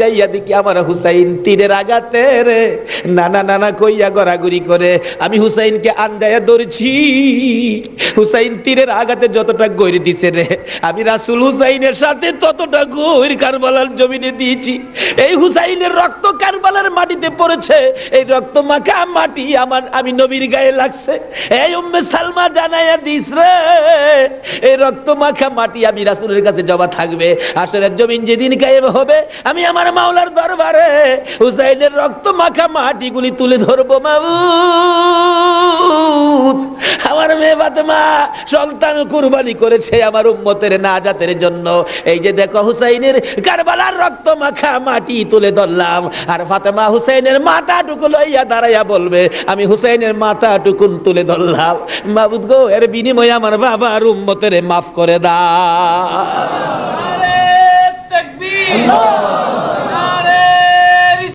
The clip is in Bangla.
যাইয়া দেখি আমার হুসাইন তীরের আঘাতে রে। নানা নানা কইয়া করে, আমি হুসাইনকে ধরছি। হুসাইন তীরের আঘাতে যতটা গৈর দিছে রে, আমি রাসুল হুসাইনের সাথে ততটা গৈর কারবালার জমিনে দিয়েছি। এই হুসাইনের রক্ত কারবালার মাটিতে পড়েছে। এই রক্ত মাখা মাটি আমার, আমি নবীর গায়ে লাগছে। এই উম্মে সালমা জানাইয়া দিস রে। এই রক্ত মাখা মাটি আমি রাসুলের কাছে জমা থাকবে। আসরের জমিন যেদিন গায়েব হবে, আমি আমার মাওলার দরবারে হুসাইনের রক্ত মাখা মাটিগুলি তুলে ধরবো মেয়ে ফাতেমা, সন্তান কুরবানি করেছে আমার উম্মতের নাজাতের জন্য। এই যে দেখো হুসাইনের কারবালার রক্ত মাখা মাটি তুলে ধরলাম। আর ফাতেমা হুসাইনের মাথাটুকু লইয়া দাঁড়াইয়া বলবে, আমি হুসাইনের মাথাটুকুন তুলে ধরলাম। মাবুদ গো, এর বিনিময়ে আমার বাবার উম্মতের মাফ করে দা